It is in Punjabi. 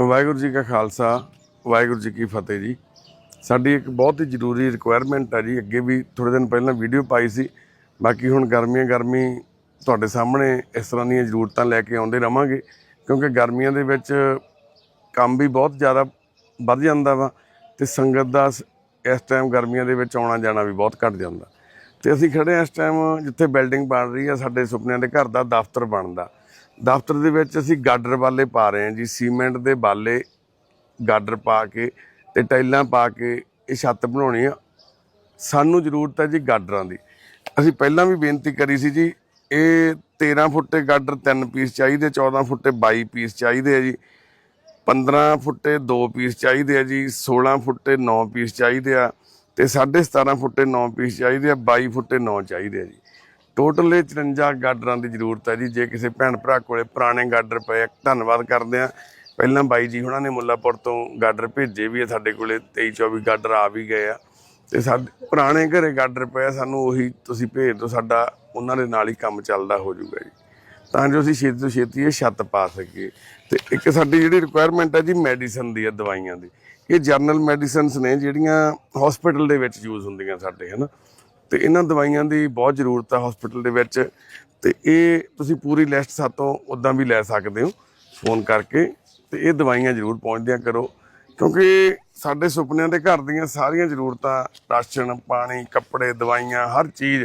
ਵਾਹਿਗੁਰੂ ਜੀ ਕਾ ਖਾਲਸਾ, ਵਾਹਿਗੁਰੂ ਜੀ ਕੀ ਫਤਿਹ ਜੀ। ਸਾਡੀ ਇੱਕ ਬਹੁਤ ਹੀ ਜ਼ਰੂਰੀ ਰਿਕੁਆਇਰਮੈਂਟ ਹੈ ਜੀ, ਅੱਗੇ ਵੀ ਥੋੜੇ ਦਿਨ ਪਹਿਲਾਂ ਵੀਡੀਓ ਪਾਈ ਸੀ। ਬਾਕੀ ਹੁਣ ਗਰਮੀਆਂ, ਗਰਮੀ ਤੁਹਾਡੇ ਸਾਹਮਣੇ ਇਸ ਤਰ੍ਹਾਂ ਦੀਆਂ ਜ਼ਰੂਰਤਾਂ ਲੈ ਕੇ ਆਉਂਦੇ ਰਵਾਂਗੇ, ਕਿਉਂਕਿ ਗਰਮੀਆਂ ਦੇ ਵਿੱਚ ਕੰਮ ਵੀ ਬਹੁਤ ਜ਼ਿਆਦਾ ਵੱਧ ਜਾਂਦਾ ਵਾ ਤੇ ਸੰਗਤ ਦਾ ਸ- ਇਸ ਟਾਈਮ ਗਰਮੀਆਂ ਦੇ ਵਿੱਚ ਆਉਣਾ ਜਾਣਾ ਵੀ ਬਹੁਤ ਘਟ ਜਾਂਦਾ। ਤੇ ਅਸੀਂ ਖੜੇ ਹਾਂ ਇਸ ਟਾਈਮ ਜਿੱਥੇ ਬਿਲਡਿੰਗ ਬਣ ਰਹੀ ਆ, ਸਾਡੇ ਸੁਪਨਿਆਂ ਦੇ ਘਰ ਦਾ ਦਫ਼ਤਰ ਬਣਦਾ। ਦਫ਼ਤਰ ਦੇ ਵਿੱਚ ਅਸੀਂ ਗਾਡਰ ਬਾਲੇ ਪਾ ਰਹੇ ਹਾਂ ਜੀ, ਸੀਮੈਂਟ ਦੇ ਬਾਲੇ ਗਾਡਰ ਪਾ ਕੇ ਤੇ ਟਾਈਲਾਂ ਪਾ ਕੇ ਇਹ ਛੱਤ ਬਣਾਉਣੀ ਆ। ਸਾਨੂੰ ਜ਼ਰੂਰਤ ਹੈ ਜੀ ਗਾਡਰਾਂ ਦੀ। ਅਸੀਂ ਪਹਿਲਾਂ ਵੀ ਬੇਨਤੀ ਕਰੀ ਸੀ ਜੀ, ਇਹ 13 ਫੁੱਟੇ ਗਾਡਰ 3 ਪੀਸ ਚਾਹੀਦੇ 14 ਫੁੱਟੇ 22 ਪੀਸ ਚਾਹੀਦੇ ਆ ਜੀ 15 ਫੁੱਟੇ 2 ਪੀਸ ਚਾਹੀਦੇ ਆ ਜੀ 16 ਫੁੱਟੇ 9 ਪੀਸ ਚਾਹੀਦੇ ਆ ਤੇ 17.5 ਫੁੱਟੇ 9 ਪੀਸ ਚਾਹੀਦੇ ਆ 22 ਫੁੱਟੇ 9 ਚਾਹੀਦੇ ਆ ਜੀ। ਟੋਟਲ ਇਹ 54 ਗਾਡਰਾਂ ਦੀ ਜ਼ਰੂਰਤ ਹੈ ਜੀ। ਜੇ ਕਿਸੇ ਭੈਣ ਭਰਾ ਕੋਲੇ ਪੁਰਾਣੇ ਗਾਡਰ ਪਏ ਧੰਨਵਾਦ ਕਰਦੇ ਆ ਪਹਿਲਾਂ ਬਾਈ ਜੀ ਹੁਣਾਂ ਨੇ ਮੁੱਲਾਪੁਰ ਤੋਂ ਗਾਡਰ ਭੇਜੇ ਵੀ ਆ ਸਾਡੇ ਕੋਲੇ 23 24 ਗਾਡਰ ਆ ਵੀ ਗਏ ਆ। ਤੇ ਸਾਡੇ ਪੁਰਾਣੇ ਘਰੇ ਗਾਡਰ ਪਏ ਸਾਨੂੰ ਉਹੀ ਤੁਸੀਂ ਭੇਜ ਦਿਓ, ਸਾਡਾ ਉਹਨਾਂ ਦੇ ਨਾਲ ਹੀ ਕੰਮ ਚੱਲਦਾ ਹੋ ਜਾਊਗਾ ਜੀ। ਤਾਂ ਜੋ ਅਸੀਂ ਛੇਤੀ ਤੋਂ ਛੇਤੀ ਇਹ ਛੱਤ ਪਾ ਸਕੀਏ। ਤੇ ਇੱਕ ਸਾਡੀ ਜਿਹੜੀ ਰਿਕੁਆਇਰਮੈਂਟ ਹੈ ਜੀ ਮੈਡੀਸਨ ਦੀ ਹੈ ਦਵਾਈਆਂ ਦੀ। ਇਹ ਜਰਨਲ ਮੈਡੀਸਨਸ ਨੇ ਜਿਹੜੀਆਂ ਹਸਪੀਟਲ ਦੇ ਵਿੱਚ ਯੂਜ਼ ਹੁੰਦੀਆਂ ਸਾਡੇ, ਹਨਾ? ਤੇ ਇਹਨਾਂ ਦਵਾਈਆਂ ਦੀ ਬਹੁਤ ਜ਼ਰੂਰਤ ਹੈ ਹਸਪੀਟਲ ਦੇ ਵਿੱਚ। ਤੇ ਇਹ ਤੁਸੀਂ ਪੂਰੀ ਲਿਸਟ ਸਾਤੋਂ ਉਦਾਂ ਵੀ ਲੈ ਸਕਦੇ ਹੋ ਫੋਨ ਕਰਕੇ। ਤੇ ਇਹ ਦਵਾਈਆਂ ਜ਼ਰੂਰ ਪਹੁੰਚਦਿਆਂ ਕਰੋ। ਕਿਉਂਕਿ ਸਾਡੇ ਸੁਪਨਿਆਂ ਦੇ ਘਰ ਦੀਆਂ ਸਾਰੀਆਂ ਜ਼ਰੂਰਤਾਂ, ਰਾਸ਼ਨ, ਪਾਣੀ, ਕੱਪੜੇ, ਦਵਾਈਆਂ, ਹਰ ਚੀਜ਼